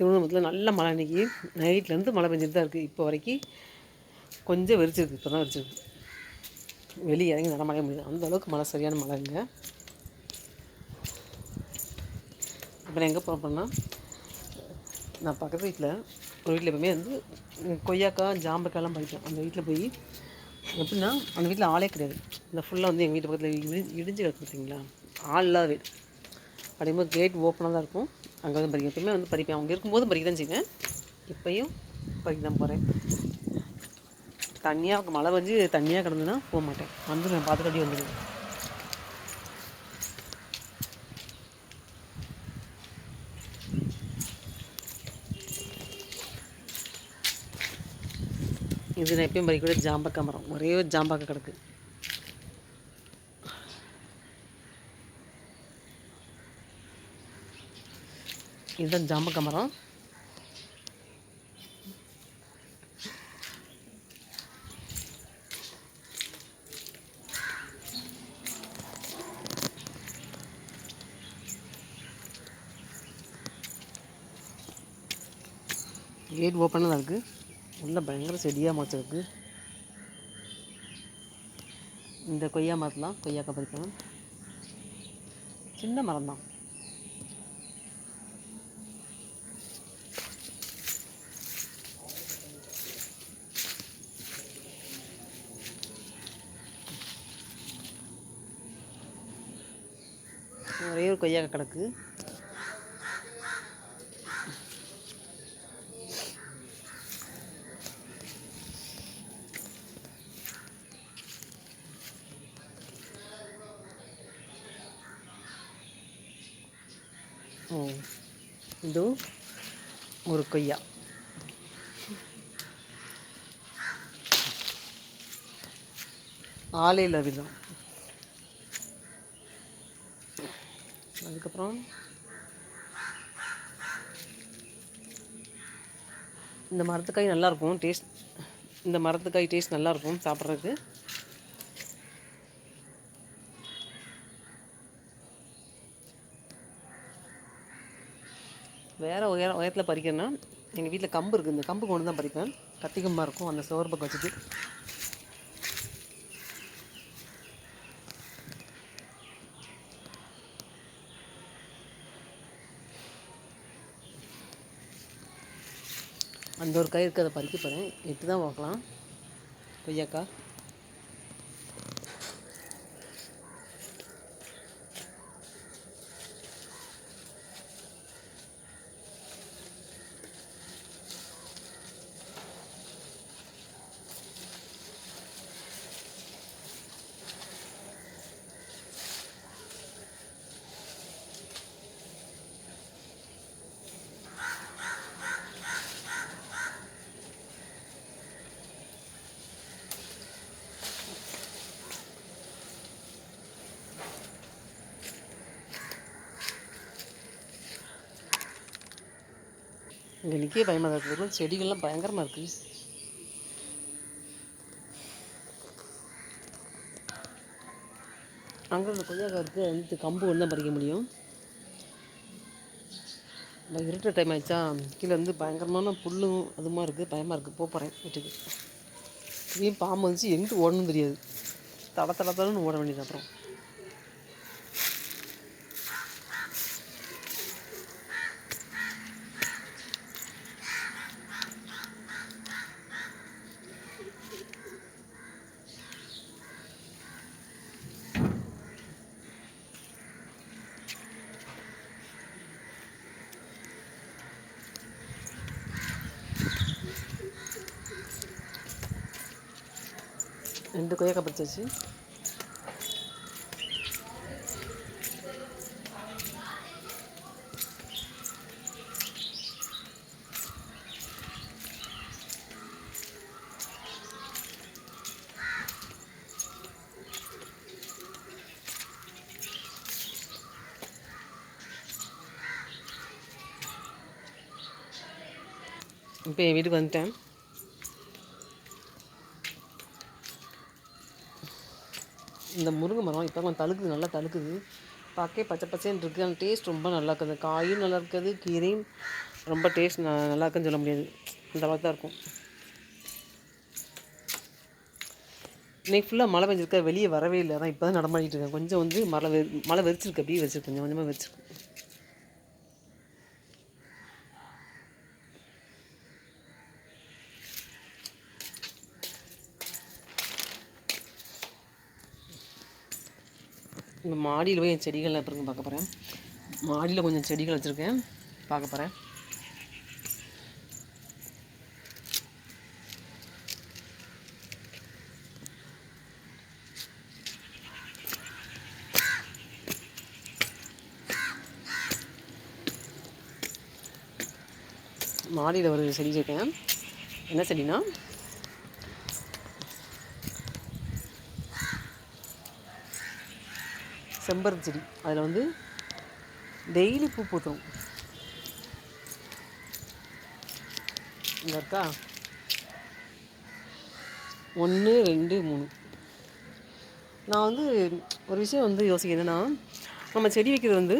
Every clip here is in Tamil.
திருவண்ணாமலத்தில் நல்ல மழை அன்றைக்கி நைட்லேருந்து மழை பெஞ்சிட்டு தான் இருக்குது இப்போ வரைக்கும் கொஞ்சம் வெறிச்சிருக்கு. இப்போ தான் வெறிச்சிருக்கு. வெளியே இறங்கி நடமாட முடியாது அந்த அளவுக்கு மழை சரியான மழைங்க அப்புறம் எங்கே போகிறோம்னா நான் பக்கத்து வீட்டில் ஒரு வீட்டில் எப்பவுமே வந்து கொய்யாக்காய் ஜாம்பக்காயெல்லாம் பறிக்கும் அந்த வீட்டில் போய் எப்படின்னா அந்த வீட்டில் ஆளே கிடையாது. இந்த ஃபுல்லாக வந்து எங்கள் வீட்டு பக்கத்தில் இடி இடிஞ்சு கிடக்கு பார்த்தீங்களா ஆள் இல்லாத வீடு. அப்படிங்கும்போது கேட் ஓப்பனாக தான் இருக்கும். அங்கே வந்து பறிக்க எப்பயுமே வந்து படிப்பேன். அவங்க இருக்கும்போது படிக்க தான் செய்வேன். இப்போயும் படிக்க தான் போகிறேன் தண்ணியாக மழை வந்து தண்ணியாக கிடந்துன்னா போக மாட்டேன். வந்துடுவேன் பார்த்துட்டு அப்படியே வந்துடுவேன் இது நான் எப்பயும் பறிக்கூட ஜாம்பக்கா மரம். ஒரே ஒரு கிடக்கு. இதுதான் ஜாம்பக்க மரம் கேட் ஓப்பனாக தான் இருக்குது உள்ள பயங்கர செடியாக முளைச்சிருக்கு இந்த கொய்யா மரத்தெலாம் கொய்யாக்காய் பறிக்கணும். சின்ன மரம் தான் கொய்யா கிடக்கு ஓ ஒரு கொய்யா. ஆலையில் விதம். அதுக்கப்புறம் இந்த மரத்துக்காய் நல்லாயிருக்கும் டேஸ்ட் இந்த மரத்துக்காய் டேஸ்ட் நல்லாயிருக்கும் சாப்பிட்றதுக்கு. வேறு உயர உயரத்தில் பறிக்கிறேன்னா எங்கள் வீட்டில் கம்பு இருக்குது இந்த கம்பு கொண்டு தான் பறிப்பேன். கத்தி கம்பாக இருக்கும் அந்த சோர்பக்கம் வச்சுட்டு அந்த ஒரு கயிறுக்கு அதை பறிக்க போகிறேன் எட்டு தான் பார்க்கலாம். கொய்யாக்கா இங்கே நிற்க பயமாக தான் இருக்குது செடிகள்லாம் பயங்கரமாக இருக்குது அங்கே இந்த கொய்யாக்காய் இருக்குது வந்து கம்பு ஒன்று தான் பறிக்க முடியும். நான் இருட்டுற டைம் ஆயிடுச்சா? கீழே வந்து பயங்கரமான புல்லும் அதுமாக இருக்குது பயமாக இருக்குது போக போகிறேன் வீட்டுக்கு. இதையும் பாம்பு வந்துச்சு. எங்கிட்டு ஓடணும் தெரியாது. தட தட ஓட வேண்டியது அப்புறம். ரெண்டு கொய்யாக்காய் பறிச்சாச்சு இப்போ என் வீட்டுக்கு இந்த முருங்கை மரம் இப்போ கொஞ்சம் தழுக்குது நல்லா தழுக்குது. பார்க்கவே பச்சை பச்சைன்னு இருக்குது அந்த டேஸ்ட் ரொம்ப நல்லா இருக்குது. அந்த காயும் நல்லா இருக்குது. கீரையும் ரொம்ப டேஸ்ட் நல்லா இருக்குன்னு சொல்ல முடியாது. அந்த அளவுக்கு தான் இருக்கும். இன்றைக்கி ஃபுல்லாக மழை பெஞ்சிருக்கா. வெளியே வரவே இல்லை. அதான் இப்போ தான் நடமாடிட்டு இருக்கேன். கொஞ்சம் வந்து மழை வெ மழை வெறிச்சிருக்கு. அப்படியே வச்சிருக்கு கொஞ்சம் கொஞ்சமாக வச்சிருக்கு இந்த மாடியில் போய் என் செடிகள் அப்புறம் பார்க்க போகிறேன் மாடியில் கொஞ்சம் செடிகள் வச்சுருக்கேன். பார்க்க போகிறேன் மாடியில் ஒரு செடி வச்சுருக்கேன். என்ன செடினா செம்பருத்தி செடி. அதில் வந்து டெய்லி பூ பூத்துரும். இங்கே இருக்கா? ஒன்று ரெண்டு மூணு. நான் வந்து ஒரு விஷயம் வந்து யோசிக்கிறேன் என்னன்னா நம்ம செடி வைக்கிறது வந்து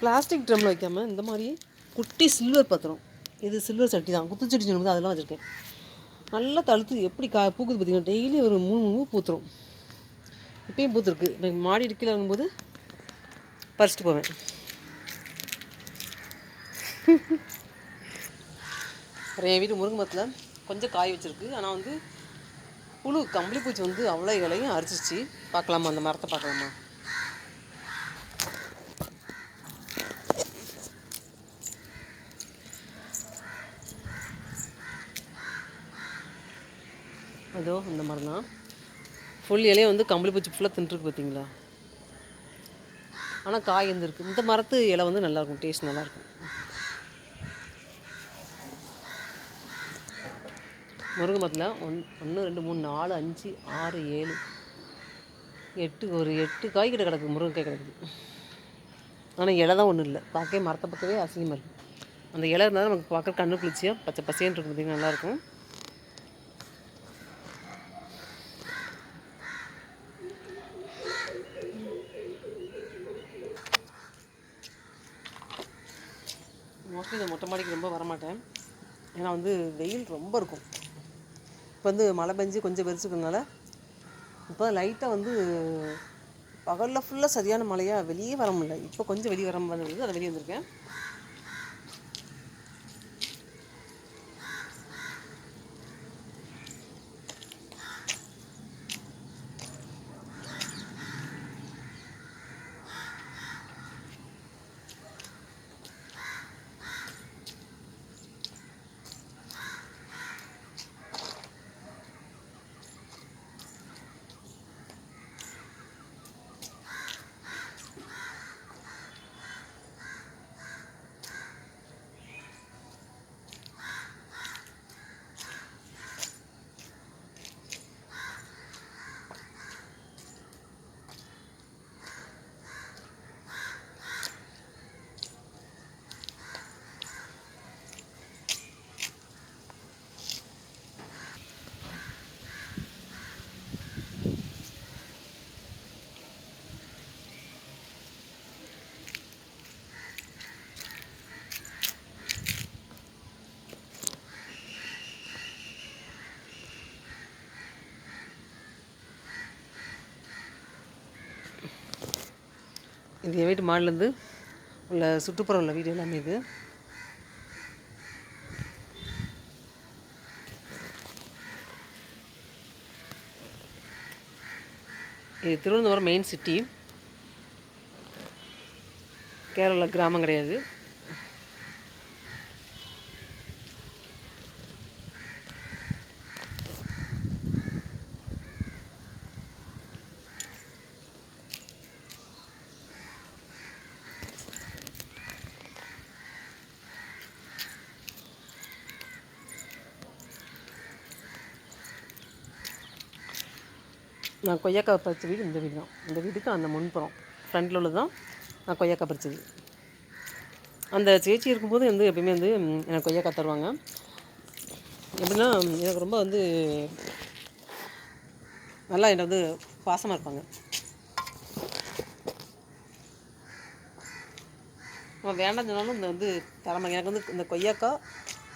பிளாஸ்டிக் ட்ரம்மில் வைக்காமல் இந்த மாதிரி குட்டி சில்வர் பத்திரம். இது சில்வர் சட்டி தான். குத்து செடி சொல்லும்போது அதெல்லாம் வச்சுருக்கேன். நல்லா தழுத்து எப்படி கா பூக்குது பார்த்தீங்கன்னா டெய்லி ஒரு மூணு மூணு பூத்துரும். இப்பயும் பூத்துருக்கு இப்போ மாடி கீழே வரும்போது பறிச்சிட்டு போவேன். என் வீட்டு முருங்கை மரத்தில் கொஞ்சம் காய் வச்சுருக்கு. ஆனால் வந்து புழு கம்பளி பூச்சி வந்து அவ்வளோ இலையும் அரிச்சிச்சு பார்க்கலாமா? அந்த மரத்தை பார்க்கலாமா? அதோ இந்த மரம் தான் ஃபுல் இலையை வந்து கம்பளி பூச்சி ஃபுல்லாக தின்றுருக்கு பார்த்தீங்களா? ஆனால் காய் இருந்திருக்கு. இந்த மரத்து இலை வந்து நல்லாயிருக்கும். டேஸ்ட் நல்லாயிருக்கும். முருங்கை மரத்தில் ஒன் ஒன்று ரெண்டு மூணு நாலு அஞ்சு ஆறு ஏழு எட்டு ஒரு எட்டு காய் கிட்ட கிடக்குது முருங்கைக்காய் கிடக்குது. ஆனால் இலை தான் ஒன்றும் இல்லை. பார்க்கவே மரத்தை பக்கவே அசிங்கமாக இருக்குது அந்த இலை இருந்தால் நமக்கு பார்க்குற கண்ணு குளிர்ச்சியாக பச்சை பசேன்னு இருக்கும் பார்த்தீங்கன்னா நல்லாயிருக்கும். இந்த மொட்டை மாடிக்கு ரொம்ப வரமாட்டேன். ஏன்னா வந்து வெயில் ரொம்ப இருக்கும். இப்போ வந்து மழை பெஞ்சு கொஞ்சம் வெறிச்சுக்கிறதுனால இப்போ லைட்டாக வந்து பகலில் ஃபுல்லாக சரியான மழையாக வெளியே வர முடியல. இப்போ கொஞ்சம் வெளியே வர வந்தது அதை வெளியே வந்திருக்கேன். இது என் வீட்டு மாடிலேருந்து உள்ள சுற்றுப்புறம் உள்ள வீடு எல்லாமே இது. இது திருவனந்தபுரம் மெயின் சிட்டி கேரளா கிராமம் கிடையாது. நான் கொய்யாக்காய் பறித்த வீடு இந்த வீடு தான். இந்த வீட்டுக்கு அந்த முன்புறம் ஃப்ரண்டில் உள்ளது தான் நான் கொய்யாக்காய் பறித்தது. அந்த சேச்சி இருக்கும்போது வந்து எப்பயுமே வந்து எனக்கு கொய்யாக்காய் தருவாங்க. எப்படின்னா எனக்கு ரொம்ப வந்து நல்லா என்னை வந்து பாசமாக இருப்பாங்க. நம்ம வேண்டாம் சொன்னாலும் இந்த வந்து தரமாங்க எனக்கு வந்து இந்த கொய்யாக்காய்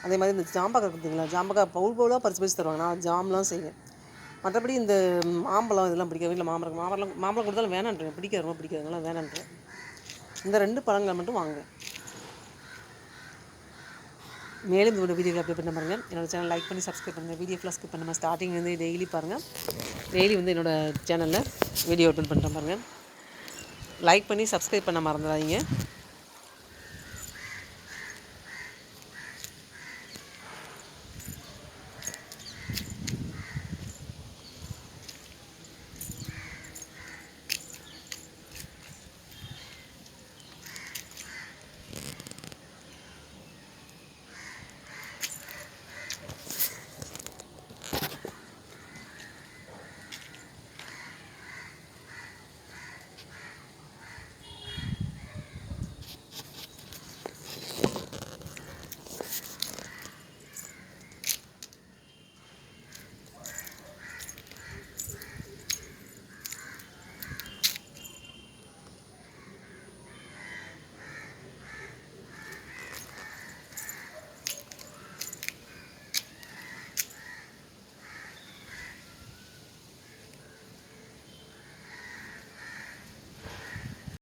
அதே மாதிரி இந்த ஜாம்பக்காய் கொடுத்தீங்களா ஜாம்பக்காய் பவுல் பவுலாக பறித்து பறித்து தருவாங்க. நான் ஜாம்லாம் செய்வேன். மற்றபடி இந்த மாம்பழம் இதெல்லாம் பிடிக்காது. வீட்டில் மாம்பழம் மாம்பழம் மாம்பழம் கொடுத்தாலும் வேணான்றேன் பிடிக்காது ரொம்ப பிடிக்காதுங்களா வேணான்றேன் இந்த ரெண்டு பழங்களை மட்டும் வாங்குவேன் மேலும் இந்த வீடியோவில் அப்டேட் பண்ண பாருங்கள் என்னோட சேனல் லைக் பண்ணி சப்ஸ்கிரைப் பண்ணுங்கள் வீடியோ ஃபுல்லாக ஸ்கிப் பண்ணாமல் ஸ்டார்டிங் வந்து டெய்லி பாருங்கள் டெய்லி வந்து என்னோடய சேனலில் வீடியோ அப்லோட் பண்ணுறேன் பாருங்கள் லைக் பண்ணி சப்ஸ்கிரைப் பண்ண மறந்துடாதீங்க.